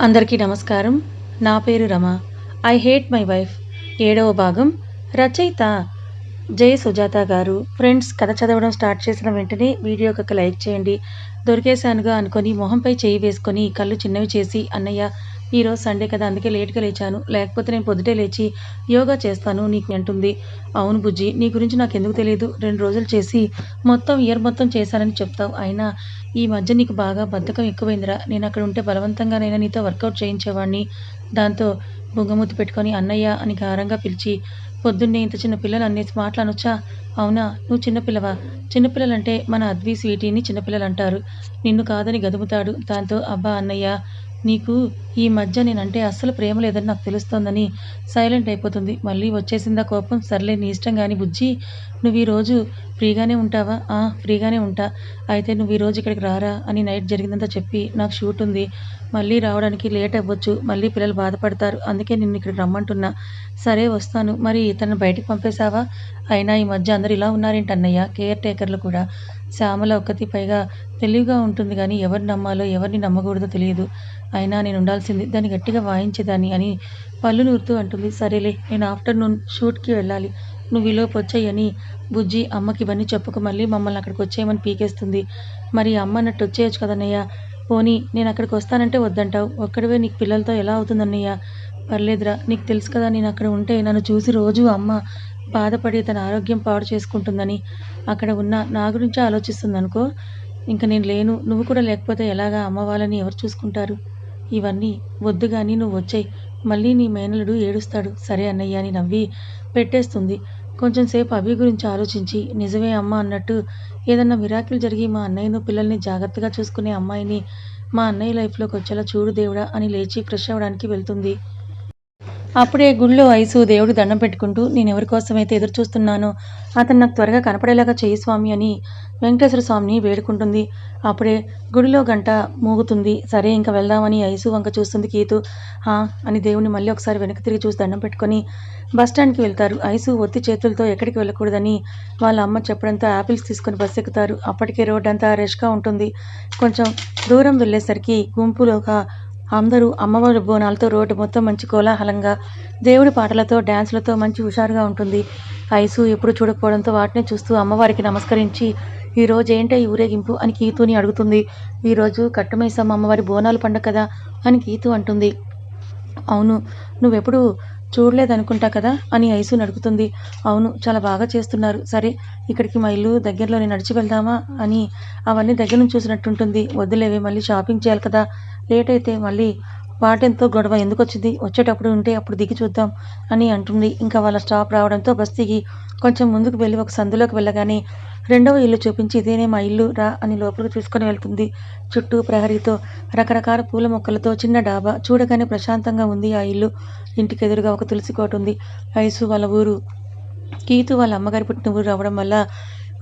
అందరికీ నమస్కారం. నా పేరు Rama. I hate my wife. ఏడవ భాగం. రచయిత జయ సుజాత గారు. ఫ్రెండ్స్ కథ చదవడం స్టార్ట్ చేసిన వెంటనే వీడియో ఒక లైక్ చేయండి. దొరికేశానుగా అనుకొని మొహంపై చేయి వేసుకొని కళ్ళు చిన్నవి చేసి అన్నయ్య ఈరోజు సండే కదా అందుకే లేట్గా లేచాను. లేకపోతే నేను పొద్దుటే లేచి యోగా చేస్తాను నీకు అంటుంది. అవును బుజ్జి నీ గురించి నాకు ఎందుకు తెలియదు రెండు రోజులు చేసి మొత్తం ఇయర్ మొత్తం చేశానని చెప్తావు. అయినా ఈ మధ్య నీకు బాగా బద్ధకం ఎక్కువైందిరా. నేను అక్కడ ఉంటే బలవంతంగానైనా నీతో వర్కౌట్ చేయించేవాడిని దాంతో బొంగమూతి పెట్టుకొని అన్నయ్య అని గారంగా పిలిచి పొద్దున్నే ఇంత చిన్న పిల్లలు అనేసి మాట్లాడొచ్చా? అనొచ్చా అవునా నువ్వు చిన్నపిల్లవా? చిన్నపిల్లలంటే మన అద్వి స్వీటీని చిన్నపిల్లలు అంటారు నిన్ను కాదని గదుముతాడు దాంతో అబ్బా అన్నయ్య నీకు ఈ మధ్య నేనంటే అస్సలు ప్రేమ లేదని నాకు తెలుస్తోందని సైలెంట్ అయిపోతుంది. మళ్ళీ వచ్చేసిందా కోపం? సర్లే నీ ఇష్టం కానీ బుజ్జి. నువ్వు ఈరోజు ఫ్రీగానే ఉంటావా? ఆ ఫ్రీగానే ఉంటా. అయితే నువ్వు ఈరోజు ఇక్కడికి రారా అని నైట్ జరిగిందంతా చెప్పి నాకు షూట్ ఉంది. మళ్ళీ రావడానికి లేట్ అవ్వచ్చు. మళ్ళీ పిల్లలు బాధపడతారు. అందుకే నిన్ను ఇక్కడికి రమ్మంటున్నా. సరే వస్తాను. మరి తనను బయటకు పంపేశావా? అయినా ఈ మధ్య అందరు ఇలా ఉన్నారేంటి అన్నయ్య కేర్ టేకర్లు కూడా. శ్యామల ఒక్కతి పైగా తెలివిగా ఉంటుంది కానీ ఎవరిని నమ్మాలో ఎవరిని నమ్మకూడదో తెలియదు. అయినా నేను ఉండాల్సింది దాన్ని గట్టిగా వాయించేదాన్ని అని పళ్ళు నూరుతూ అంటుంది. సరేలే నేను ఆఫ్టర్నూన్ షూట్కి వెళ్ళాలి. నువ్వు ఈలోపు వచ్చాయని బుజ్జి అమ్మకి ఇవన్నీ చెప్పుకు మళ్ళీ మమ్మల్ని అక్కడికి వచ్చేయమని పీకేస్తుంది. మరి అమ్మ అన్నట్టు వచ్చేయచ్చు కదన్నయ్య? పోనీ నేను అక్కడికి వస్తానంటే వద్దంటావు? ఒక్కడివే నీకు పిల్లలతో ఎలా అవుతుందన్నయ్య? పర్లేదురా నీకు తెలుసు కదా నేను అక్కడ ఉంటే నన్ను చూసి రోజు అమ్మ బాధపడి తన ఆరోగ్యం పాడు చేసుకుంటుందని అక్కడ ఉన్న నా గురించే ఆలోచిస్తుంది అనుకో ఇంకా నేను లేను నువ్వు కూడా లేకపోతే ఎలాగా అమ్మ వాళ్ళని ఎవరు చూసుకుంటారు? ఇవన్నీ వద్దు కానీ నువ్వు వచ్చాయి మళ్ళీ నీ మేనలుడు ఏడుస్తాడు. సరే అన్నయ్య అని నవ్వి పెట్టేస్తుంది. కొంచెం సేపు అభి గురించి ఆలోచించి నిజమే అమ్మ అన్నట్టు ఏదన్నా మిరాకిల్ జరిగి మా అన్నయ్యను పిల్లల్ని జాగ్రత్తగా చూసుకునే అమ్మాయిని మా అన్నయ్య లైఫ్లోకి వచ్చేలా చూడు దేవుడా అని లేచి ఫ్రెష్ అవ్వడానికి వెళ్తుంది. అప్పుడే గుళ్ళో ఐసు దేవుడు దండం పెట్టుకుంటూ నేను ఎవరి కోసమైతే ఎదురు చూస్తున్నానో అతను నాకు త్వరగా కనపడేలాగా చేయి స్వామి అని వెంకటేశ్వర స్వామిని వేడుకుంటుంది. అప్పుడే గుడిలో గంట మూగుతుంది. సరే ఇంకా వెళ్దామని ఐసు వంక చూస్తుంది కీతు. హా అని దేవుని మళ్ళీ ఒకసారి వెనక్కి తిరిగి చూసి దండం పెట్టుకొని బస్టాండ్కి వెళ్తారు. ఐసు ఒత్తి చేతులతో ఎక్కడికి వెళ్ళకూడదని వాళ్ళ అమ్మ చెప్పడంతో యాపిల్స్ తీసుకొని బస్సు ఎక్కుతారు. అప్పటికే రోడ్ అంతా రష్గా ఉంటుంది. కొంచెం దూరం వెళ్ళేసరికి గుంపులోగా అందరూ అమ్మవారి బోనాలతో రోడ్డు మొత్తం మంచి కోలాహలంగా దేవుడి పాటలతో డ్యాన్సులతో మంచి హుషారుగా ఉంటుంది. ఐసు ఎప్పుడు చూడకపోవడంతో వాటిని చూస్తూ అమ్మవారికి నమస్కరించి ఈ రోజు ఏంటో ఈ ఊరేగింపు? అని కీతుని అడుగుతుంది. ఈరోజు కట్టమైసమ్మ అమ్మవారి బోనాలు పండగ కదా? అని కీతు అంటుంది. అవును నువ్వెప్పుడు చూడలేదనుకుంటా కదా అని ఐసు నడుపుతుంది. అవును చాలా బాగా చేస్తున్నారు. సరే ఇక్కడికి మా ఇల్లు దగ్గరలోనే నడిచి వెళ్దామా అని అవన్నీ దగ్గర నుంచి చూసినట్టుంటుంది. వద్దులేవే మళ్ళీ షాపింగ్ చేయాలి కదా. లేట్ అయితే మళ్ళీ వాటెంతో గొడవ ఎందుకు వచ్చింది? వచ్చేటప్పుడు ఉంటే అప్పుడు దిగి చూద్దాం అని అంటుంది. ఇంకా వాళ్ళ స్టాప్ రావడంతో బస్ దిగి కొంచెం ముందుకు వెళ్ళి ఒక సందులోకి వెళ్ళగానే రెండవ ఇల్లు చూపించి ఇదేనే మా ఇల్లు రా అని లోపలికి తీసుకుని వెళ్తుంది. చుట్టూ ప్రహరీతో రకరకాల పూల మొక్కలతో చిన్న డాబా చూడగానే ప్రశాంతంగా ఉంది ఆ ఇల్లు. ఇంటికి ఎదురుగా ఒక తులసి కోట ఉంది. ఐసు వాళ్ళ ఊరు. కీతు వాళ్ళ అమ్మగారి పుట్టిన ఊరు రావడం వల్ల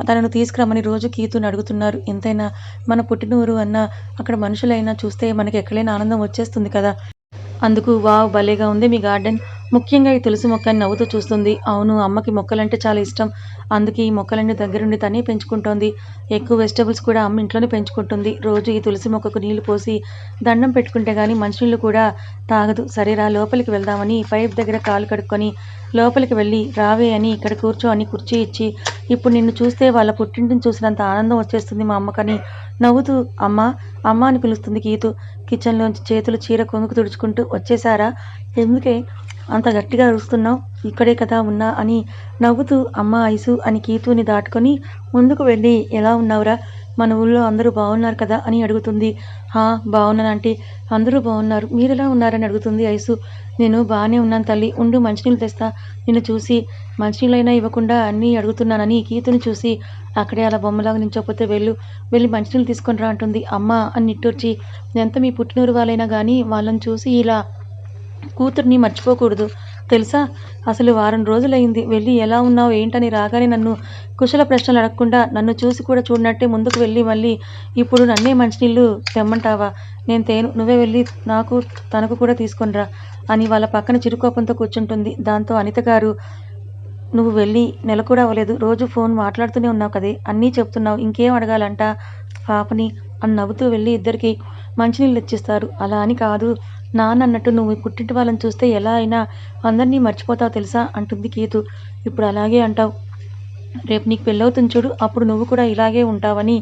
తనను తీసుకురమ్మని రోజు కీతుని అడుగుతున్నారు. ఎంతైనా మన పుట్టిన ఊరు అన్న అక్కడ మనుషులైనా చూస్తే మనకి ఎక్కడైనా ఆనందం వచ్చేస్తుంది కదా. అందుకు వావ్ భలేగా ఉంది మీ గార్డెన్. ముఖ్యంగా ఈ తులసి మొక్కని నవ్వుతూ చూస్తుంది. అవును అమ్మకి మొక్కలంటే చాలా ఇష్టం. అందుకే ఈ మొక్కలన్నీ దగ్గరుండి తనే పెంచుకుంటోంది. ఎక్కువ వెజిటబుల్స్ కూడా అమ్మ ఇంట్లోనే పెంచుకుంటుంది. రోజు ఈ తులసి మొక్కకు నీళ్ళు పోసి దండం పెట్టుకుంటే కానీ మంచినీళ్ళు కూడా తాగదు. సరేరా లోపలికి వెళ్దామని పైప్ దగ్గర కాలు కడుక్కొని లోపలికి వెళ్ళి రావే అని ఇక్కడ కూర్చో అని కుర్చీ ఇచ్చి ఇప్పుడు నిన్ను చూస్తే వాళ్ళ పుట్టింటిని చూసినంత ఆనందం వచ్చేస్తుంది మా అమ్మకని నవ్వుతూ అమ్మ అమ్మ అని పిలుస్తుంది గీతు. కిచెన్లోంచి చేతులు చీర కొంగుకు తుడుచుకుంటూ వచ్చేసారా? ఎందుకే? అంత గట్టిగా అరుస్తున్నావు? ఇక్కడే కదా ఉన్నా అని నవ్వుతూ అమ్మ ఐసు అని కీతుని దాటుకొని ముందుకు వెళ్ళి ఎలా ఉన్నావురా? మన ఊళ్ళో అందరూ బాగున్నారు కదా? అని అడుగుతుంది. హా బాగున్నాను ఆంటీ. అందరూ బాగున్నారు. మీరు ఎలా ఉన్నారని అడుగుతుంది ఐసు. నేను బాగానే ఉన్నాను తల్లి. ఉండు మంచినీళ్ళు తెస్తా. నిన్ను చూసి మంచినీళ్ళైనా ఇవ్వకుండా అన్నీ అడుగుతున్నానని కీతుని చూసి అక్కడే అలా బొమ్మలాగా నించోపోతే వెళ్ళు. వెళ్ళి మంచినీళ్ళు తీసుకొని రా అంటుంది. అమ్మ అని నిట్టూర్చి ఎంత మీ పుట్టినూరు వాళ్ళైనా కానీ వాళ్ళని చూసి ఇలా కూతుర్ని మర్చిపోకూడదు. తెలుసా? అసలు వారం రోజులైంది. వెళ్ళి ఎలా ఉన్నావు? ఏంటని రాగానే నన్ను కుశల ప్రశ్నలు అడగకుండా నన్ను చూసి కూడా చూడనట్టే ముందుకు వెళ్ళి మళ్ళీ ఇప్పుడు నన్నే మంచినీళ్ళు తెమ్మంటావా? నేను తేను. నువ్వే వెళ్ళి నాకు తనకు కూడా తీసుకునిరా అని వాళ్ళ పక్కన చిరుకోపంతో కూర్చుంటుంది. దాంతో అనిత గారు నువ్వు వెళ్ళి నెల కూడా అవ్వలేదు. రోజు ఫోన్ మాట్లాడుతూనే ఉన్నావు కదే. అన్నీ చెప్తున్నావు. ఇంకేం అడగాలంట? పాపని అని నవ్వుతూ వెళ్ళి ఇద్దరికి మంచినీళ్ళు ఇచ్చేస్తారు అలా అని కాదు. నాన్నట్టు నువ్వు పుట్టింటి వాళ్ళని చూస్తే ఎలా అయినా అందరినీ మర్చిపోతావు తెలుసా? అంటుంది కేతు. ఇప్పుడు అలాగే అంటావు. రేపు నీకు పెళ్ళవుతుంది చూడు అప్పుడు నువ్వు కూడా ఇలాగే ఉంటావని.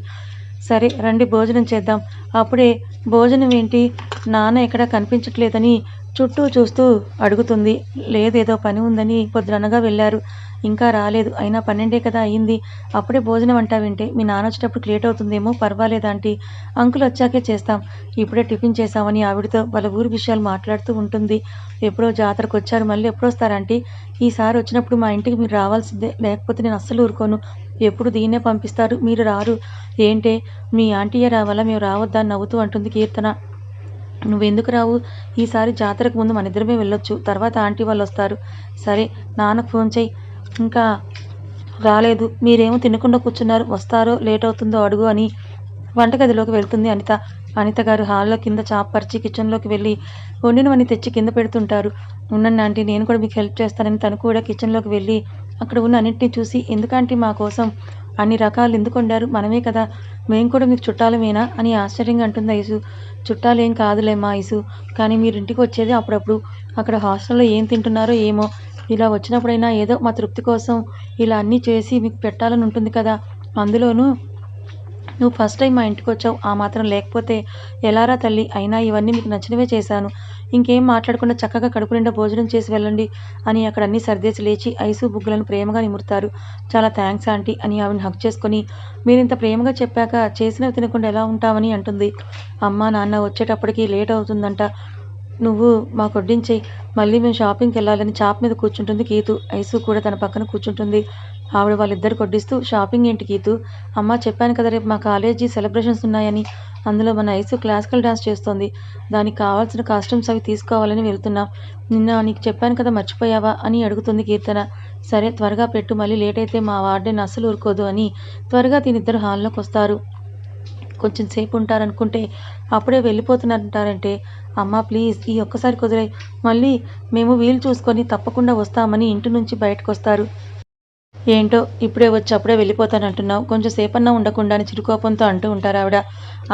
సరే రండి భోజనం చేద్దాం. అప్పుడే భోజనం ఏంటి? నాన్న ఎక్కడ కనిపించట్లేదని చుట్టూ చూస్తూ అడుగుతుంది. లేదేదో పని ఉందని పొద్దుననగా వెళ్ళారు. ఇంకా రాలేదు. అయినా పన్నెండే కదా అయ్యింది. అప్పుడే భోజనం అంటావేంటే మీ నాన్న వచ్చేటప్పుడు లేట్ అవుతుందేమో పర్వాలేదు ఆంటీ? అంకుల్ వచ్చాకే చేస్తాం. ఇప్పుడే టిఫిన్ చేసామని ఆవిడతో వాళ్ళ ఊరి విషయాలు మాట్లాడుతూ ఉంటుంది. ఎప్పుడో జాతరకు వచ్చారు మళ్ళీ ఎప్పుడు వస్తారంటీ ఈసారి వచ్చినప్పుడు మా ఇంటికి మీరు రావాల్సిందే. లేకపోతే నేను అస్సలు ఊరుకోను. ఎప్పుడు దీన్నే పంపిస్తారు. మీరు రారు. ఏంటే? మీ ఆంటీయే రావాలా? మేము రావద్దా? అని నవ్వుతూ అంటుంది కీర్తన. నువ్వెందుకు రావు? ఈసారి జాతరకు ముందు మన ఇద్దరమే వెళ్ళొచ్చు. తర్వాత ఆంటీ వాళ్ళు వస్తారు. సరే నాన్నకు ఫోన్ చేయి ఇంకా రాలేదు. మీరేమో తినకుండా కూర్చున్నారు. వస్తారో లేట్ అవుతుందో అడుగు అని వంటగదిలోకి వెళ్తుంది అనిత. అనిత గారు హాల్లో కింద చాపరిచి కిచెన్లోకి వెళ్ళి వండినవన్నీ తెచ్చి కింద పెడుతుంటారు. ఉండండి ఆంటీ నేను కూడా మీకు హెల్ప్ చేస్తానని తను కూడా కిచెన్లోకి వెళ్ళి అక్కడ ఉన్న అన్నింటినీ చూసి ఎందుకంటే మా కోసం అన్ని రకాలు ఎందుకు వండారు? మనమే కదా. మేము కూడా మీకు చుట్టాలమేనా? అని ఆశ్చర్యంగా అంటుంది ఐసు. చుట్టాలేం మా ఐసు. కానీ మీరు ఇంటికి వచ్చేది అప్పుడప్పుడు అక్కడ హాస్టల్లో ఏం తింటున్నారో ఏమో ఇలా వచ్చినప్పుడైనా ఏదో మా తృప్తి కోసం ఇలా అన్నీ చేసి మీకు పెట్టాలని ఉంటుంది కదా. అందులోనూ నువ్వు ఫస్ట్ టైం మా ఇంటికి వచ్చావు. ఆ మాత్రం లేకపోతే ఎలారా తల్లి? అయినా ఇవన్నీ మీకు నచ్చినవే చేశాను. ఇంకేం మాట్లాడకుండా చక్కగా కడుపు నిండా భోజనం చేసి వెళ్ళండి అని అక్కడ అన్ని సర్దేసి లేచి ఐసు బుగ్గులను ప్రేమగా నిమురుతారు. చాలా థ్యాంక్స్ ఆంటీ అని ఆవిడని హక్ చేసుకొని మీరు ఇంత ప్రేమగా చెప్పాక చేసినవి తినకుండా ఎలా ఉంటామని అంటుంది. అమ్మ నాన్న వచ్చేటప్పటికి లేట్ అవుతుందంట. నువ్వు మాకు వడ్డించేయి. మళ్ళీ మేము షాపింగ్కి వెళ్ళాలని చాప్ మీద కూర్చుంటుంది కీతు. ఐసు కూడా తన పక్కన కూర్చుంటుంది. ఆవిడ వాళ్ళిద్దరు కొడ్డిస్తూ షాపింగ్ ఏంటి కీతు? అమ్మ చెప్పాను కదా రేపు మా కాలేజీ సెలబ్రేషన్స్ ఉన్నాయని. అందులో మన ఐసు క్లాసికల్ డాన్స్ చేస్తోంది. దానికి కావాల్సిన కాస్ట్యూమ్స్ అవి తీసుకోవాలని వెళ్తున్నాం. నిన్న నీకు చెప్పాను కదా మర్చిపోయావా? అని అడుగుతుంది కీర్తన. సరే త్వరగా పెట్టు. మళ్ళీ లేట్ అయితే మా వార్డెన్ అస్సలు ఊరుకోదు అని త్వరగా దీనిద్దరు హాల్లోకి వస్తారు. కొంచెం సేపు ఉంటారనుకుంటే అప్పుడే వెళ్ళిపోతున్నారంటారంటే అమ్మ ప్లీజ్ ఈ ఒక్కసారి కుదిరాయి మళ్ళీ మేము వీలు చూసుకొని తప్పకుండా వస్తామని ఇంటి నుంచి బయటకు వస్తారు ఏంటో ఇప్పుడే వచ్చి అప్పుడే వెళ్ళిపోతానంటున్నావు. కొంచెం సేపన్నా ఉండకుండా అని చిరుకోపంతో అంటూ ఉంటారు ఆవిడ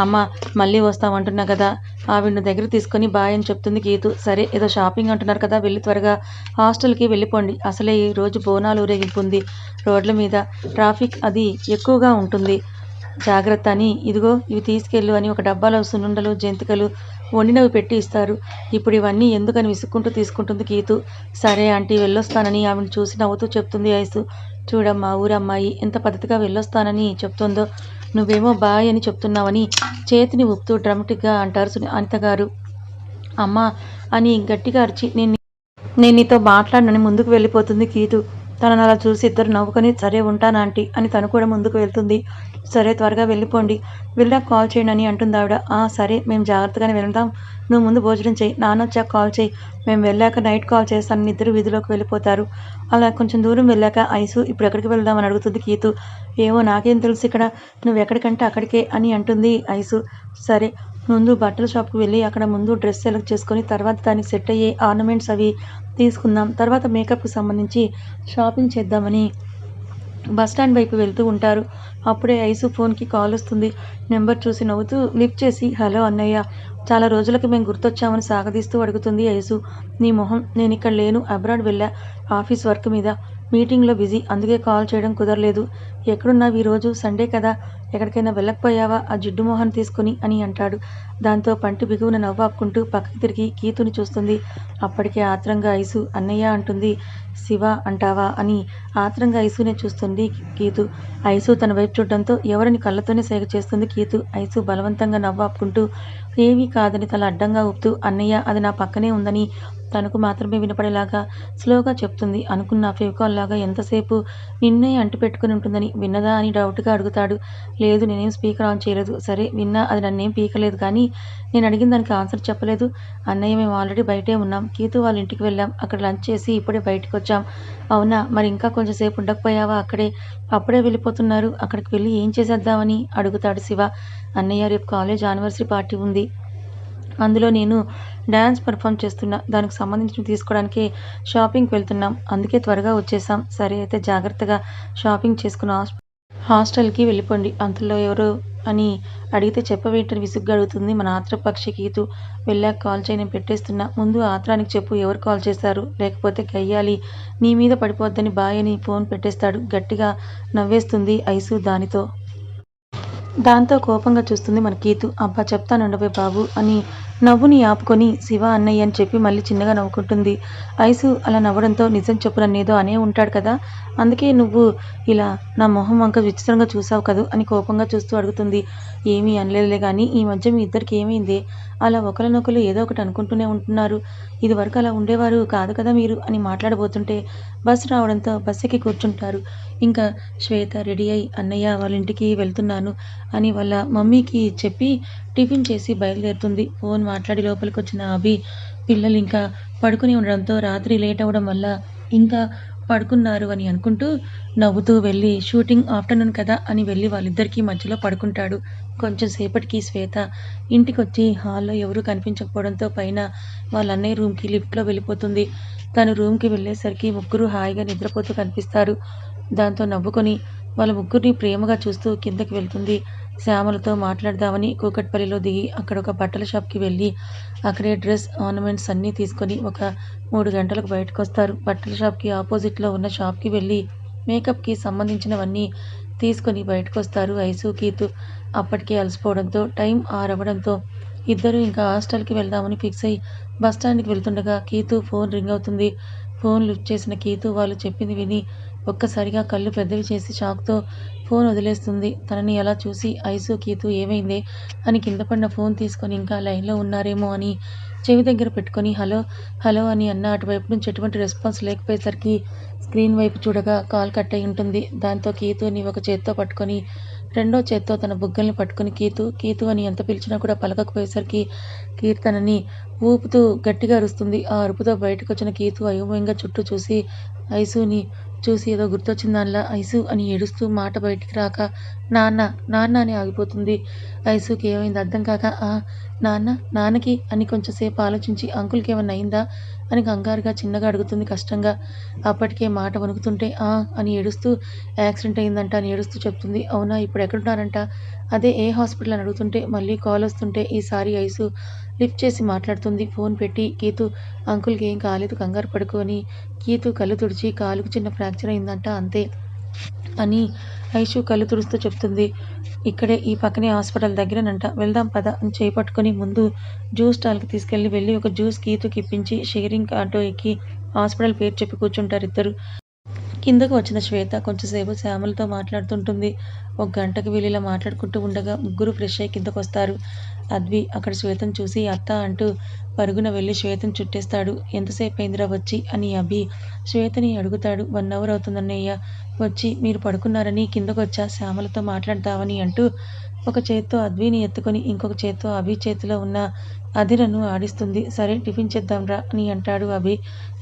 అమ్మ మళ్ళీ వస్తామంటున్నా కదా. ఆవిడను దగ్గర తీసుకొని బాయ్ అని చెప్తుంది గీతు. సరే ఏదో షాపింగ్ అంటున్నారు కదా వెళ్ళి త్వరగా హాస్టల్కి వెళ్ళిపోండి. అసలే ఈ రోజు బోనాలు ఊరేగింపు ఉంది. రోడ్ల మీద ట్రాఫిక్ అది ఎక్కువగా ఉంటుంది. జాగ్రత్త అని. ఇదిగో ఇవి తీసుకెళ్ళు అని ఒక డబ్బాలో సున్నుండలు జంతికలు వండినవి పెట్టి ఇస్తారు. ఇప్పుడు ఇవన్నీ ఎందుకని విసుక్కుంటూ తీసుకుంటుంది గీతు సరే ఆంటీ వెళ్ళొస్తానని ఆవిడ చూసి నవ్వుతూ చెప్తుంది ఐసు. చూడమ్మా ఊరమ్మాయి ఎంత పద్ధతిగా వెళ్ళొస్తానని చెప్తుందో. నువ్వేమో బాయ్ అని చెప్తున్నావని చేతిని ఊపుతూ డ్రమటిక్గా అంటారు సుని- అమ్మా అని గట్టిగా అరిచి నేను నేను నీతో మాట్లాడనని ముందుకు వెళ్ళిపోతుంది గీతు తనను అలా చూసి ఇద్దరు నవ్వుకొని సరే ఉంటాను ఆంటీ అని తను కూడా ముందుకు వెళ్తుంది. సరే త్వరగా వెళ్ళిపోండి. వెళ్ళాక కాల్ చేయండి అని అంటుంది ఆవిడ. "ఆ, సరే మేము జాగ్రత్తగానే వెళ్దాం. నువ్వు ముందు భోజనం చేయి నాన్న వచ్చాక కాల్ చేయి. మేము వెళ్ళాక నైట్ కాల్ చేస్తాను ఇద్దరు వీధిలోకి వెళ్ళిపోతారు. అలా కొంచెం దూరం వెళ్ళాక ఐసు ఇప్పుడు ఎక్కడికి వెళ్దాం అని అడుగుతుంది కీతు. ఏమో నాకేం తెలుసు ఇక్కడ. నువ్వు ఎక్కడికంటే అక్కడికే అని అంటుంది ఐసు. సరే ముందు బట్టల షాప్కి వెళ్ళి అక్కడ ముందు డ్రెస్ సెలెక్ట్ చేసుకొని తర్వాత దానికి సెట్ అయ్యే ఆర్నమెంట్స్ అవి తీసుకుందాం. తర్వాత మేకప్కి సంబంధించి షాపింగ్ చేద్దామని బస్ స్టాండ్ వైపు వెళ్తూ ఉంటారు. అప్పుడే ఐసు ఫోన్కి కాల్ వస్తుంది. నెంబర్ చూసి నవ్వుతూ లిఫ్ట్ చేసి హలో అన్నయ్య చాలా రోజులకి మేము గుర్తొచ్చామని సాగదీస్తూ అడుగుతుంది ఐసు. నీ మొహం నేను ఇక్కడ లేను. అబ్రాడ్ వెళ్ళా ఆఫీస్ వర్క్ మీద. మీటింగ్లో బిజీ అందుకే కాల్ చేయడం కుదరలేదు. ఎక్కడున్నావు ఈరోజు సండే కదా. ఎక్కడికైనా వెళ్ళకపోయావా? ఆ జిడ్డు మొహం తీసుకుని అని అంటాడు. దాంతో పంటి బిగువున నవ్వాపుకుంటూ పక్కకి తిరిగి కీతుని చూస్తుంది. అప్పటికే ఆత్రంగా ఐసు అన్నయ్య అంటుంది. శివ అంటావా అని ఆత్రంగా ఐసునే చూస్తుంది కీతు. ఐసు తన వైపు చూడడంతో ఎవరిని కళ్ళతోనే సేగ చేస్తుంది కీతు. ఐసు బలవంతంగా నవ్వాపుకుంటూ ఏమీ కాదని తల అడ్డంగా ఊపుతూ అన్నయ్య అది నా పక్కనే ఉందని తనకు మాత్రమే వినపడేలాగా స్లోగా చెప్తుంది. అనుకున్న ఫెవికాల్ లాగా ఎంతసేపు నిన్నే అంటి పెట్టుకుని ఉంటుందని విన్నదా అని డౌట్గా అడుగుతాడు. లేదు నేనేం స్పీకర్ ఆన్ చేయలేదు. సరే విన్నా అది నన్నేం పీకలేదు కానీ నేను అడిగిన దానికి ఆన్సర్ చెప్పలేదు. అన్నయ్య మేము ఆల్రెడీ బయటే ఉన్నాం. కీతు వాళ్ళ ఇంటికి వెళ్ళాం. అక్కడ లంచ్ చేసి ఇప్పుడే బయటకు వచ్చాం అవునా మరి ఇంకా కొంచెం సేపు ఉండకపోయావా అక్కడే? అప్పుడే వెళ్ళిపోతున్నారు. అక్కడికి వెళ్ళి ఏం చేసేద్దామని అడుగుతాడు శివ. అన్నయ్య రేపు కాలేజ్ యానివర్సరీ పార్టీ ఉంది. అందులో నేను డ్యాన్స్ పర్ఫామ్ చేస్తున్నా దానికి సంబంధించినవి తీసుకోవడానికి షాపింగ్కి వెళ్తున్నాం. అందుకే త్వరగా వచ్చేసాం. సరే అయితే జాగ్రత్తగా షాపింగ్ చేసుకుని హాస్ హాస్టల్కి వెళ్ళిపోండి. అంతలో ఎవరు అని అడిగితే చెప్పవేంటని విసుగ్గా అడుగుతుంది మన ఆత్ర పక్షి గీతు వెళ్ళాక కాల్ చేయి నేను పెట్టేస్తున్నా. ముందు ఆత్రానికి చెప్పు ఎవరు కాల్ చేశారు. లేకపోతే గయ్యాలి నీ మీద పడిపోద్దని బాయ్ అని ఫోన్ పెట్టేస్తాడు. గట్టిగా నవ్వేస్తుంది ఐసు దానితో. దాంతో కోపంగా చూస్తుంది మన కీతు. అబ్బా చెప్తానుండవే బాబు అని నవ్వుని ఆపుకొని శివ అన్నయ్య అని చెప్పి మళ్ళీ చిన్నగా నవ్వుకుంటుంది. ఐసు అలా నవ్వడంతో నిజం చెప్పు అనే ఉంటాడు కదా? అందుకే నువ్వు ఇలా నా మొహం వంక విచిత్రంగా చూసావు కదూ అని కోపంగా చూస్తూ అడుగుతుంది. ఏమీ అనలేదులే కానీ ఈ మధ్య మీ ఇద్దరికి ఏమైంది? అలా ఒకరినొకరు ఏదో ఒకటి అనుకుంటూనే ఉంటున్నారు. ఇది వరకు అలా ఉండేవారు కాదు కదా మీరు అని మాట్లాడబోతుంటే బస్సు రావడంతో బస్ ఎక్కి కూర్చుంటారు. ఇంకా శ్వేత రెడీ అయి అన్నయ్య వాళ్ళ ఇంటికి వెళ్తున్నాను అని వాళ్ళ మమ్మీకి చెప్పి టిఫిన్ చేసి బయలుదేరుతుంది. ఫోన్ మాట్లాడి లోపలికి వచ్చిన అభి పిల్లలు ఇంకా పడుకుని ఉండడంతో రాత్రి లేట్ అవ్వడం వల్ల ఇంకా పడుకున్నారు అని అనుకుంటూ నవ్వుతూ వెళ్ళి షూటింగ్ ఆఫ్టర్నూన్ కదా అని వెళ్ళి వాళ్ళిద్దరికీ మధ్యలో పడుకుంటాడు. కొంచెం సేపటికి శ్వేత ఇంటికి వచ్చి హాల్లో ఎవరూ కనిపించకపోవడంతో పైన వాళ్ళ అన్నయ్య రూమ్కి లిఫ్ట్లో వెళ్ళిపోతుంది. తను రూమ్కి వెళ్ళేసరికి ముగ్గురు హాయిగా నిద్రపోతూ కనిపిస్తారు. దాంతో నవ్వుకొని వాళ్ళ ముగ్గురిని ప్రేమగా చూస్తూ కిందకి వెళ్తుంది. శ్యామలతో మాట్లాడదామని కూకట్పల్లిలో దిగి అక్కడ ఒక బట్టల షాప్కి వెళ్ళి అక్కడే డ్రెస్ ఆర్నమెంట్స్ అన్నీ తీసుకొని ఒక మూడు గంటలకు బయటకు వస్తారు బట్టల షాప్కి ఆపోజిట్లో ఉన్న షాప్కి వెళ్ళి మేకప్కి సంబంధించినవన్నీ తీసుకొని బయటకు వస్తారు ఐసు కీతు. అప్పటికే అలసిపోవడంతో టైం ఆరవడంతో ఇద్దరు ఇంకా హాస్టల్కి వెళ్దామని ఫిక్స్ అయ్యి బస్ స్టాండ్కి వెళ్తుండగా కీతు ఫోన్ రింగ్ అవుతుంది. ఫోన్ లిఫ్ట్ చేసిన కీతు వాళ్ళు చెప్పింది విని ఒక్కసారిగా కళ్ళు పెద్దవి చేసి షాక్తో ఫోన్ వదిలేస్తుంది. తనని అలా చూసి ఐసు కీతు ఏమైందే? అని కింద పడిన ఫోన్ తీసుకొని ఇంకా లైన్లో ఉన్నారేమో అని చెవి దగ్గర పెట్టుకొని హలో హలో అని అన్న అటువైపు నుంచి ఎటువంటి రెస్పాన్స్ లేకపోయేసరికి స్క్రీన్ వైపు చూడగా కాల్ కట్ అయి ఉంటుంది. దాంతో కీతుని ఒక చేత్తో పట్టుకొని రెండో చేత్తో తన బుగ్గల్ని పట్టుకొని కీతు కీతు అని ఎంత పిలిచినా కూడా పలకకపోయేసరికి కీర్తనని ఊపుతూ గట్టిగా అరుస్తుంది. ఆ అరుపుతో బయటకు వచ్చిన కీతు అయోమయంగా చుట్టూ చూసి ఐసుని చూసి ఏదో గుర్తొచ్చిన దానిలా ఐసు అని ఏడుస్తూ మాట బయటికి రాక నాన్న నాన్న అని ఆగిపోతుంది. ఐసుకి ఏమైంది అర్థం కాక ఆ నాన్న నాన్నకి అని కొంచెంసేపు ఆలోచించి అంకుల్కి ఏమైనా అయిందా? అని కంగారుగా చిన్నగా అడుగుతుంది కష్టంగా. అప్పటికే మాట వణుకుతుంటే ఆ అని ఏడుస్తూ యాక్సిడెంట్ అయిందంట అని ఏడుస్తూ చెప్తుంది. అవునా ఇప్పుడు ఎక్కడున్నారంట? అదే ఏ హాస్పిటల్ అని అడుగుతుంటే మళ్ళీ కాల్ వస్తుంటే ఈసారి ఐసు లిఫ్ట్ చేసి మాట్లాడుతుంది. ఫోన్ పెట్టి గీతు అంకుల్కి ఏం కాలేదు కంగారు పడుకొని కీతు కళ్ళు తుడిచి కాలుకు చిన్న ఫ్రాక్చర్ అయిందంట అంతే అని ఐషు కళ్ళు తుడుస్తూ చెప్తుంది. ఇక్కడే ఈ పక్కనే హాస్పిటల్ దగ్గరనంట. వెళ్దాం పద అని చేపట్టుకుని ముందు జ్యూస్ స్టాల్కి తీసుకెళ్ళి వెళ్ళి ఒక జ్యూస్ గీతుకి ఇప్పించి షేరింగ్ ఆటో ఎక్కి హాస్పిటల్ పేరు చెప్పి కూర్చుంటారు ఇద్దరు. కిందకు వచ్చిన శ్వేత కొంచెంసేపు శ్యామలతో మాట్లాడుతుంటుంది. ఒక గంటకి వీళ్ళు మాట్లాడుకుంటూ ఉండగా ముగ్గురు ఫ్రెష్ అయ్యి కిందకు వస్తారు అద్వి అక్కడ శ్వేతను చూసి అత్త అంటూ పరుగున వెళ్ళి శ్వేతను చుట్టేస్తాడు. ఎంతసేపు అయిందిరా వచ్చి? అని అభి శ్వేతని అడుగుతాడు. వన్ అవర్ అవుతుందన్నయ్య. వచ్చి మీరు పడుకున్నారని కిందకు వచ్చా శ్యామలతో మాట్లాడతావని అంటూ ఒక చేత్తో అద్విని ఎత్తుకొని ఇంకొక చేత్తో అభి చేతిలో ఉన్న అదిరను ఆడిస్తుంది. సరే టిఫిన్ చేద్దాంరా అని అంటాడు అభి.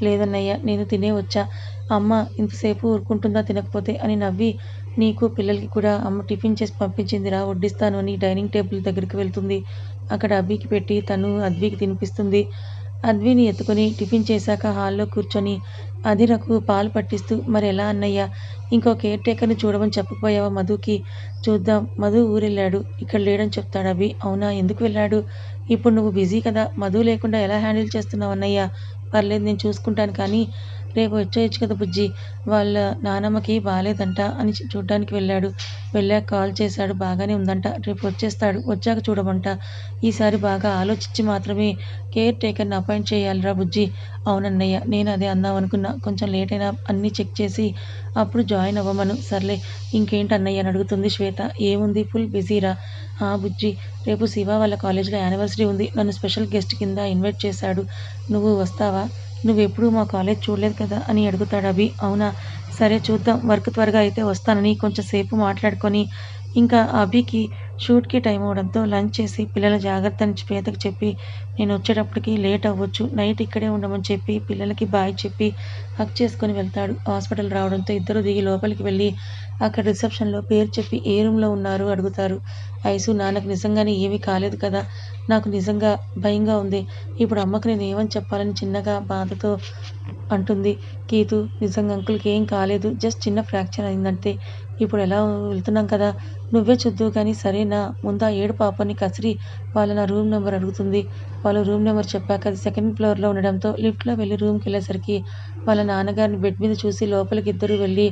లేదన్నయ్య నేను తినే వచ్చా. అమ్మ ఇంతసేపు ఊరుకుంటుందా తినకపోతే అని నవ్వి నీకు పిల్లలకి కూడా అమ్మ టిఫిన్ చేసి పంపించిందిరా వడ్డిస్తాను అని డైనింగ్ టేబుల్ దగ్గరికి వెళ్తుంది. అక్కడ అబ్బికి పెట్టి తను అద్వికి తినిపిస్తుంది. అద్విని ఎత్తుకొని టిఫిన్ చేశాక హాల్లో కూర్చొని అధిరకు పాలు పట్టిస్తూ మరి ఎలా అన్నయ్య ఇంకో కేర్ టేకర్ని చూడమని చెప్పకపోయావా మధుకి? చూద్దాం మధు ఊరెళ్ళాడు. ఇక్కడ లేడని చెప్తాడు అభి. అవునా ఎందుకు వెళ్ళాడు? ఇప్పుడు నువ్వు బిజీ కదా మధు లేకుండా ఎలా హ్యాండిల్ చేస్తున్నావు అన్నయ్య? పర్లేదు నేను చూసుకుంటాను కానీ రేపు వచ్చేయచ్చు కదా బుజ్జి. వాళ్ళ నానమ్మకి బాగాలేదంట అని చూడ్డానికి వెళ్ళాడు. వెళ్ళాక కాల్ చేశాడు. బాగానే ఉందంట. రేపు వచ్చేస్తాడు. వచ్చాక చూడమంట. ఈసారి బాగా ఆలోచించి మాత్రమే కేర్ టేకర్ని అపాయింట్ చేయాలిరా బుజ్జి. అవునన్నయ్య నేను అదే అందాం అనుకున్నా. కొంచెం లేట్ అయినా అన్నీ చెక్ చేసి అప్పుడు జాయిన్ అవ్వమను. సర్లే ఇంకేంటి అన్నయ్య అని అడుగుతుంది శ్వేత. ఏముంది? ఫుల్ బిజీరా. ఆ బుజ్జి రేపు శివ వాళ్ళ కాలేజీలో యానివర్సరీ ఉంది. నన్ను స్పెషల్ గెస్ట్ కింద ఇన్వైట్ చేశాడు. నువ్వు వస్తావా? నువ్వెప్పుడూ మా కాలేజ్ చూడలేదు కదా అని అడుగుతాడు అభి. అవునా? సరే చూద్దాం. వర్క్ త్వరగా అయితే వస్తానని కొంచెం సేపు మాట్లాడుకొని ఇంకా అభికి షూట్కి టైం అవడంతో లంచ్ చేసి పిల్లల జాగ్రత్త అని పేదకు చెప్పి నేను వచ్చేటప్పటికి లేట్ అవ్వచ్చు నైట్ ఇక్కడే ఉండమని చెప్పి పిల్లలకి బాయ్ చెప్పి హక్ చేసుకొని వెళ్తాడు. హాస్పిటల్ రావడంతో ఇద్దరు దిగి లోపలికి వెళ్ళి అక్కడ రిసెప్షన్లో పేరు చెప్పి ఏ రూమ్లో ఉన్నారు అడుగుతారు. ఐసు నాన్నకు నిజంగానే ఏమీ కాలేదు కదా? నాకు నిజంగా భయంగా ఉంది. ఇప్పుడు అమ్మకు నేను ఏమని చెప్పాలని చిన్నగా బాధతో అంటుంది. కీతు నిజంగా అంకుల్కి ఏం కాలేదు. జస్ట్ చిన్న ఫ్రాక్చర్ అయిందంటే ఇప్పుడు ఎలా వెళ్తున్నాం కదా? నువ్వే చూద్దువు కానీ సరేనా ముందా ఏడు పాపని కసిరి. వాళ్ళ నా రూమ్ నెంబర్ అడుగుతుంది. వాళ్ళు రూమ్ నెంబర్ చెప్పాక అది సెకండ్ ఫ్లోర్లో ఉండడంతో లిఫ్ట్లో వెళ్ళి రూమ్కి వెళ్ళేసరికి వాళ్ళ నాన్నగారిని బెడ్ మీద చూసి లోపలికి ఇద్దరు వెళ్ళి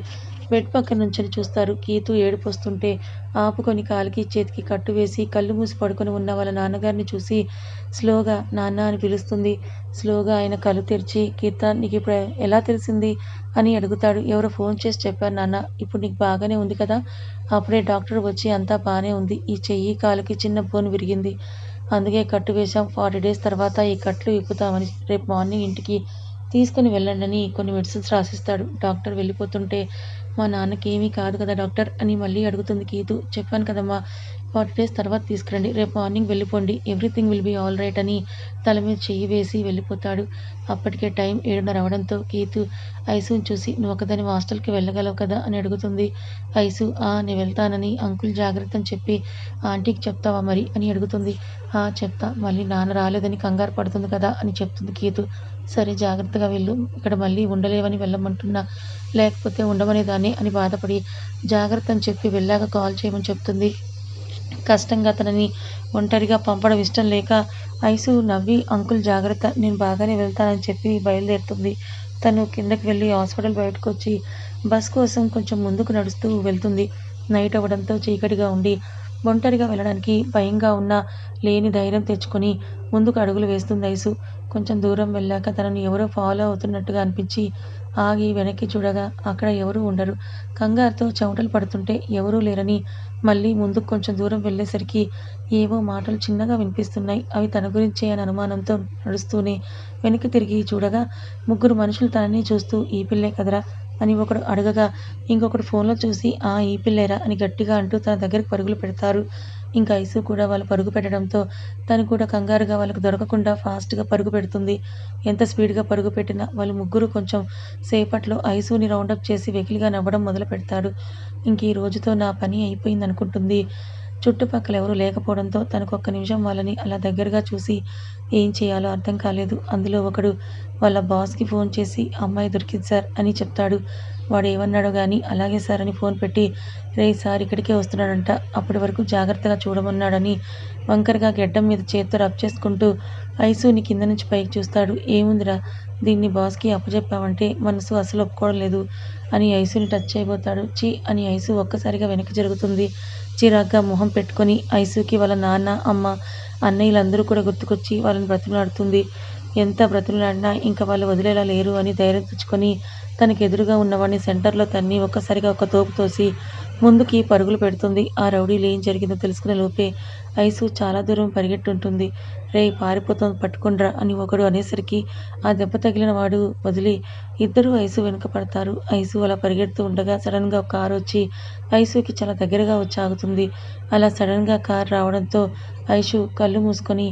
బెడ్ పక్కన నుంచొని చూస్తారు. కీతు ఏడుపు వస్తుంటే ఆపుకొని కాలికి చేతికి కట్టు వేసి కళ్ళు మూసి పడుకొని ఉన్న వాళ్ళ నాన్నగారిని చూసి స్లోగా నాన్న అని పిలుస్తుంది. స్లోగా ఆయన కళ్ళు తెరిచి కీర్తన్ నీకు ఇప్పుడు ఎలా తెలిసింది? అని అడుగుతాడు. ఎవరో ఫోన్ చేసి చెప్పారు నాన్న ఇప్పుడు నీకు బాగానే ఉంది కదా? అప్పుడే డాక్టర్ వచ్చి అంతా బాగానే ఉంది. ఈ చెయ్యి కాలుకి చిన్న బోన్ విరిగింది. అందుకే కట్టు వేశాం. ఫార్టీ డేస్ తర్వాత ఈ కట్లు విప్పుతామని రేపు మార్నింగ్ ఇంటికి తీసుకుని వెళ్ళండి అని కొన్ని మెడిసిన్స్ రాసిస్తాడు. డాక్టర్ వెళ్ళిపోతుంటే మా నాన్నకి ఏమీ కాదు కదా డాక్టర్ అని మళ్ళీ అడుగుతుంది కీతు. చెప్పాను కదమ్మా ఫార్టీ డేస్ తర్వాత తీసుకురండి. రేపు మార్నింగ్ వెళ్ళిపోండి. Everything will be all right అని తల మీద చెయ్యి వేసి వెళ్ళిపోతాడు. అప్పటికే టైం ఏడున్నర అవడంతో కీతు ఐసుని చూసి నువ్వు ఒకదాని హాస్టల్కి వెళ్ళగలవు కదా? అని అడుగుతుంది. ఐసు ఆ నేను వెళ్తానని అంకుల్ జాగ్రత్త అని చెప్పి ఆంటీకి చెప్తావా మరి? అని అడుగుతుంది. ఆ చెప్తా. మళ్ళీ నాన్న రాలేదని కంగారు పడుతుంది కదా? అని చెప్తుంది కీతు. సరే జాగ్రత్తగా వెళ్ళు. ఇక్కడ మళ్ళీ ఉండలేవని వెళ్ళమంటున్నా. లేకపోతే ఉండమనేదాన్ని అని బాధపడి జాగ్రత్త అని చెప్పి వెళ్ళాక కాల్ చేయమని చెప్తుంది. కష్టంగా తనని ఒంటరిగా పంపడం ఇష్టం లేక ఐసు నవ్వి అంకుల్ జాగ్రత్త. నేను బాగానే వెళ్తానని చెప్పి బయలుదేరుతుంది. తను కిందకి వెళ్ళి హాస్పిటల్ బయటకు వచ్చి బస్ కోసం కొంచెం ముందుకు నడుస్తూ వెళ్తుంది. నైట్ అవ్వడంతో చీకటిగా ఉండి ఒంటరిగా వెళ్ళడానికి భయంగా ఉన్న లేని ధైర్యం తెచ్చుకొని ముందుకు అడుగులు వేస్తుంది ఐసు. కొంచెం దూరం వెళ్ళాక తనను ఎవరో ఫాలో అవుతున్నట్టుగా అనిపించి ఆగి వెనక్కి చూడగా అక్కడ ఎవరూ ఉండరు. కంగారుతో చెమటలు పడుతుంటే ఎవరూ లేరని మళ్ళీ ముందుకు కొంచెం దూరం వెళ్ళేసరికి ఏవో మాటలు చిన్నగా వినిపిస్తున్నాయి. అవి తన గురించే అని అనుమానంతో నడుస్తూనే వెనక్కి తిరిగి చూడగా ముగ్గురు మనుషులు తనని చూస్తూ ఈ పిల్లే కదరా? అని ఒకడు అడగగా ఇంకొకడు ఫోన్లో చూసి ఆ ఈ పిల్లేరా అని గట్టిగా అంటూ తన దగ్గరికి పరుగులు పెడతారు. ఇంకా ఐసు కూడా వాళ్ళు పరుగు పెట్టడంతో తను కూడా కంగారుగా వాళ్ళకు దొరకకుండా ఫాస్ట్గా పరుగు పెడుతుంది. ఎంత స్పీడ్గా పరుగు పెట్టినా వాళ్ళు ముగ్గురు కొంచెం సేపట్లో ఐసుని రౌండప్ చేసి వెకిలిగా నవ్వడం మొదలు పెడతాడు. ఇంక ఈ రోజుతో నా పని అయిపోయింది అనుకుంటుంది చుట్టుపక్కల ఎవరూ లేకపోవడంతో తనకు ఒక్క నిమిషం వాళ్ళని అలా దగ్గరగా చూసి ఏం చేయాలో అర్థం కాలేదు. అందులో ఒకడు వాళ్ళ బాస్కి ఫోన్ చేసి అమ్మాయి దొరికింది సార్ అని చెప్తాడు. వాడు ఏమన్నాడో కానీ అలాగే సార్ అని ఫోన్ పెట్టి రే సార్ ఇక్కడికే వస్తున్నాడంట. అప్పటి వరకు జాగ్రత్తగా చూడమన్నాడని వంకరగా గెడ్డం మీద చేత్తో రబ్ చేసుకుంటూ ఐసుని కింద నుంచి పైకి చూస్తాడు. ఏముందిరా? దీన్ని బాస్కి అప్పచెప్పామంటే మనసు అసలు ఒప్పుకోవడం లేదు అని ఐసుని టచ్ అయిపోతాడు. చీ అని ఐసు ఒక్కసారిగా వెనక్కి జరుగుతుంది. చిరాగ్గా మొహం పెట్టుకొని ఐసుకి వాళ్ళ నాన్న అమ్మ అన్నయ్యలందరూ కూడా గుర్తుకొచ్చి వాళ్ళని బ్రతిమలాడుతుంది. ఎంత బ్రతిమలాడినా ఇంకా వాళ్ళు వదిలేలా లేరు అని ధైర్యం తెచ్చుకొని తనకి ఎదురుగా ఉన్నవాడిని సెంటర్లో తన్ని ఒక్కసారిగా ఒక తోపు తోసి ముందుకి పరుగులు పెడుతుంది. ఆ రౌడీలు ఏం జరిగిందో తెలుసుకునే లోపే ఐసు చాలా దూరం పరిగెట్టుంటుంది. రే పారిపోతుంది పట్టుకుండ్రా అని ఒకడు అనేసరికి ఆ దెబ్బ తగిలిన వాడు వదిలి ఇద్దరు ఐసు వెనుక పడతారు. ఐసు అలా పరిగెడుతూ ఉండగా సడన్గా ఒక కారు వచ్చి ఐసుకి చాలా దగ్గరగా వచ్చి ఆగుతుంది. అలా సడన్గా కారు రావడంతో ఐసు కళ్ళు మూసుకొని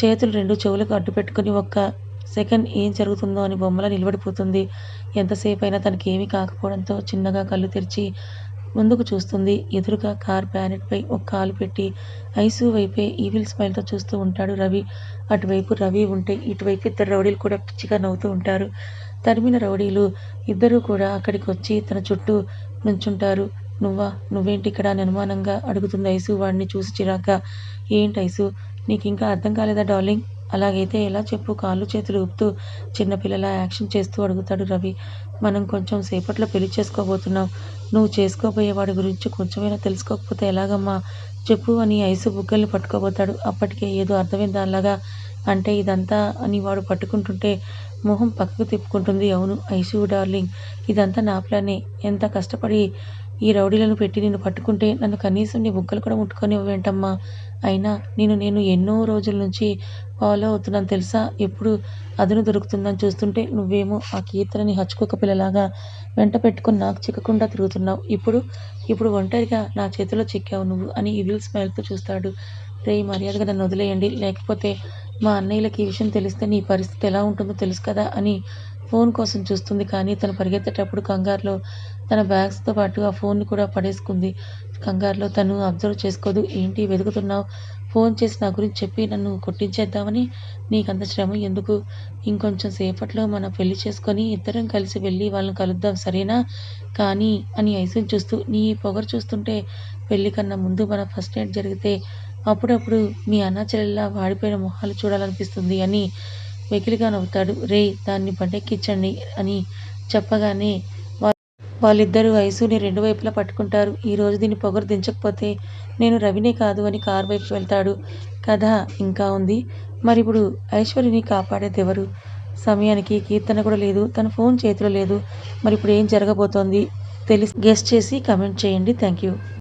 చేతులు రెండు చెవులకు అడ్డు పెట్టుకొని ఒక్క సెకండ్ ఏం జరుగుతుందో అని బొమ్మలా నిలబడిపోతుంది. ఎంతసేపు అయినా తనకి ఏమీ కాకపోవడంతో చిన్నగా కళ్ళు తెరిచి ముందుకు చూస్తుంది. ఎదురుగా కార్ పై ఒక కాలు పెట్టి ఐసు వైపే ఈవిల్ స్మైల్తో చూస్తూ ఉంటాడు రవి. అటువైపు రవి ఉంటే ఇటువైపు ఇద్దరు రౌడీలు కూడా పిచ్చిగా నవ్వుతూ ఉంటారు. తరిమిన రౌడీలు ఇద్దరూ కూడా అక్కడికి వచ్చి తన చుట్టూ నుంచుంటారు. నువ్వా? నువ్వేంటి ఇక్కడ అని అనుమానంగా అడుగుతుంది ఐసు. వాడిని చూసి చిరాక ఏంటి ఐసు? నీకు ఇంకా అర్థం కాలేదా డార్లింగ్? అలాగైతే ఎలా చెప్పు? కాళ్ళు చేతులు ఊపుతూ చిన్నపిల్లల యాక్షన్ చేస్తూ అడుగుతాడు రవి. మనం కొంచెం సేపట్లో పెళ్ళి చేసుకోబోతున్నాం. నువ్వు చేసుకోబోయే వాడి గురించి కొంచెమైనా తెలుసుకోకపోతే ఎలాగమ్మా? చెప్పు అని ఐసు బుగ్గల్ని పట్టుకోబోతాడు. అప్పటికే ఏదో అర్థమైన దానిలాగా. అంటే ఇదంతా అని వాడు పట్టుకుంటుంటే మొహం పక్కకు తిప్పుకుంటుంది. అవును ఐసు డార్లింగ్. ఇదంతా నా ప్లానే. ఎంత కష్టపడి ఈ రౌడీలను పెట్టి నిన్ను పట్టుకుంటే నన్ను కనీసం నీ బుగ్గలు కూడా ముట్టుకొనివ్వేంటమ్మా అయినా నేను నేను ఎన్నో రోజుల నుంచి ఫాలో అవుతున్నాను తెలుసా? ఎప్పుడు అదును దొరుకుతుందని చూస్తుంటే నువ్వేమో ఆ కీర్తనని హచ్చుకోక పిల్లలాగా వెంట పెట్టుకుని నాకు చిక్కకుండా తిరుగుతున్నావు. ఇప్పుడు ఇప్పుడు ఒంటరిగా నా చేతిలో చిక్కావు నువ్వు అని ఈవిల్ స్మైల్తో చూస్తాడు. రే మర్యాదగా నన్ను వదిలేయండి. లేకపోతే మా అన్నయ్యలకి ఈ విషయం తెలిస్తే నీ పరిస్థితి ఎలా ఉంటుందో తెలుసు కదా అని ఫోన్ కోసం చూస్తుంది. కానీ తను పరిగెత్తేటప్పుడు కంగారులో తన బ్యాగ్స్తో పాటు ఆ ఫోన్ని కూడా పడేసుకుంది. కంగారులో తను అబ్జర్వ్ చేసుకోదు. ఏంటి వెతుకుతున్నావు? ఫోన్ చేసి నా గురించి చెప్పి నన్ను కొట్టించేద్దామని నీకంత శ్రమ ఎందుకు? ఇంకొంచెం సేపట్లో మనం పెళ్ళి చేసుకొని ఇద్దరం కలిసి వెళ్ళి వాళ్ళని కలుద్దాం సరేనా? కానీ అని ఐసుని చూస్తూ నీ పొగరు చూస్తుంటే పెళ్ళి కన్నా ముందు మన ఫస్ట్ నైట్ జరిగితే అప్పుడప్పుడు మీ అన్న వాడిపోయిన మొహాలు చూడాలనిపిస్తుంది అని వెకిలిగా నవ్వుతాడు. రే దాన్ని పండెక్కించండి అని చెప్పగానే వాళ్ళిద్దరూ ఐసుని రెండు వైపులా పట్టుకుంటారు. ఈరోజు దీన్ని పొగరు దించకపోతే నేను రవినే కాదు అని కారు వైపు వెళ్తాడు. కథ ఇంకా ఉంది. మరి ఇప్పుడు ఐశ్వర్యని కాపాడేది ఎవరు సమయానికి కీర్తన కూడా లేదు తన ఫోన్ చేతిలో లేదు. మరి ఇప్పుడు ఏం జరగబోతోంది? తెలిసి గెస్ట్ చేసి కమెంట్ చేయండి. Thank you